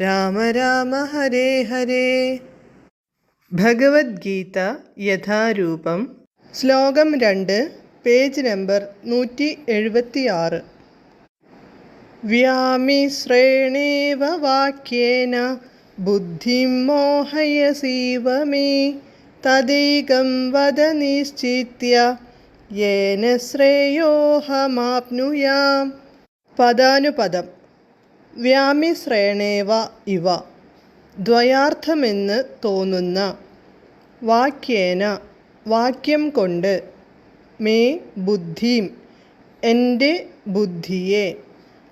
രാമ രാമ ഹരേ ഹരേ. ഭഗവത്ഗീത യഥാരൂപം. ശ്ലോകം രണ്ട് page number നൂറ്റി എഴുപത്തി ആറ് വ്യാമിശ്രേണേവ വാക്യേന ബുദ്ധിം മോഹയസീവ മേ തദൈകം വദ നിശ്ചിത്യ യേന ശ്രേയോഹമാപ്നുയാം. പദാനുപദം വ്യാമിശ്രേണേവ ഇവ. ദ്വയാർത്ഥമെന്ന് തോന്നുന്ന വാക്യേന വാക്യം കൊണ്ട് മേ ബുദ്ധിം എന്റെ ബുദ്ധിയെ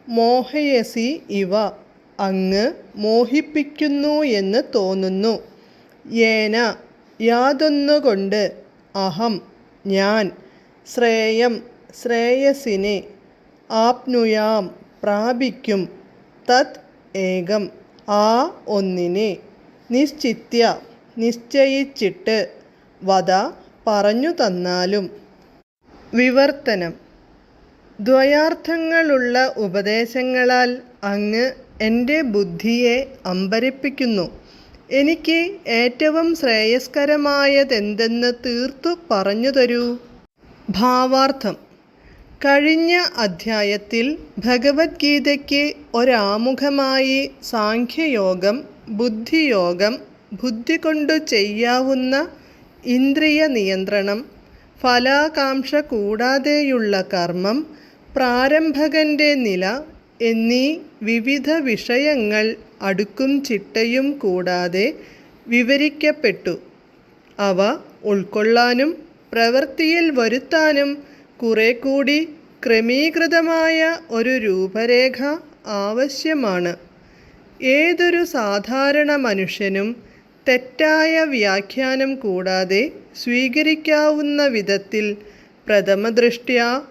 മോഹയസി ഇവ അങ്ങ് മോഹിപ്പിക്കുന്നു എന്ന് തോന്നുന്നു. ഏന യാതൊന്നുകൊണ്ട് അഹം ഞാൻ ശ്രേയം ശ്രേയസിനെ ആപ്നുയാം പ്രാപിക്കും തത് ഏകം ആ ഒന്നിനെ നിശ്ചിത്യ നിശ്ചയിച്ചിട്ട് വധ പറഞ്ഞു തന്നാലും. വിവർത്തനം. ദ്വയാർത്ഥങ്ങളുള്ള ഉപദേശങ്ങളാൽ അങ്ങ് എന്റെ ബുദ്ധിയെ അമ്പരപ്പിക്കുന്നു. എനിക്ക് ഏറ്റവും ശ്രേയസ്കരമായതെന്തെന്ന് തീർത്തു പറഞ്ഞു തരൂ. ഭാവാർത്ഥം. കഴിഞ്ഞ അധ്യായത്തിൽ ഭഗവത്ഗീതയ്ക്ക് ഒരാമുഖമായി സാഖ്യയോഗം ബുദ്ധിയോഗം ബുദ്ധി കൊണ്ടു ചെയ്യാവുന്ന ഇന്ദ്രിയ നിയന്ത്രണം ഫലാകാംക്ഷ കൂടാതെയുള്ള കർമ്മം പ്രാരംഭകന്റെ നില എന്നീ വിവിധ വിഷയങ്ങൾ അടുക്കും ചിട്ടയും കൂടാതെ വിവരിക്കപ്പെട്ടു. അവ ഉൾക്കൊള്ളാനും പ്രവൃത്തിയിൽ വരുത്താനും കുറെ കൂടി ക്രമീകൃതമായ ഒരു രൂപരേഖ ആവശ്യമാണ്. ഏതൊരു സാധാരണ മനുഷ്യനും തെറ്റായ വ്യാഖ്യാനം കൂടാതെ സ്വീകരിക്കാവുന്ന വിധത്തിൽ പ്രഥമദൃഷ്ട്യാ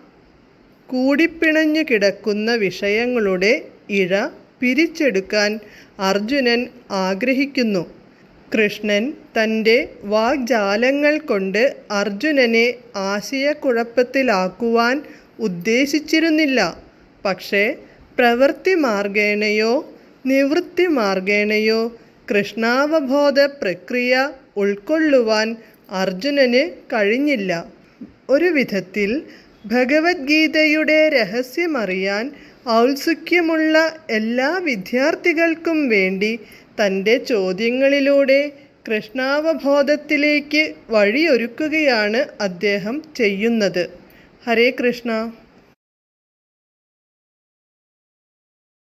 കൂടിപ്പിണഞ്ഞു കിടക്കുന്ന വിഷയങ്ങളുടെ ഇഴ പിരിച്ചെടുക്കാൻ അർജുനൻ ആഗ്രഹിക്കുന്നു. കൃഷ്ണൻ തന്റെ വാഗ്ജാലങ്ങൾ കൊണ്ട് അർജുനനെ ആശയക്കുഴപ്പത്തിലാക്കുവാൻ ഉദ്ദേശിച്ചിരുന്നില്ല. പക്ഷേ പ്രവൃത്തി മാർഗേണയോ നിവൃത്തി മാർഗേണയോ കൃഷ്ണാവബോധ പ്രക്രിയ ഉൾക്കൊള്ളുവാൻ അർജുനന് കഴിഞ്ഞില്ല. ഒരു വിധത്തിൽ ഭഗവത്ഗീതയുടെ രഹസ്യമറിയാൻ ഔത്സുക്യമുള്ള എല്ലാ വിദ്യാർത്ഥികൾക്കും വേണ്ടി തന്റെ ചോദ്യങ്ങളിലൂടെ കൃഷ്ണാവബോധത്തിലേക്ക് വഴിയൊരുക്കുകയാണ് അദ്ദേഹം ചെയ്യുന്നത്. ഹരേ കൃഷ്ണ.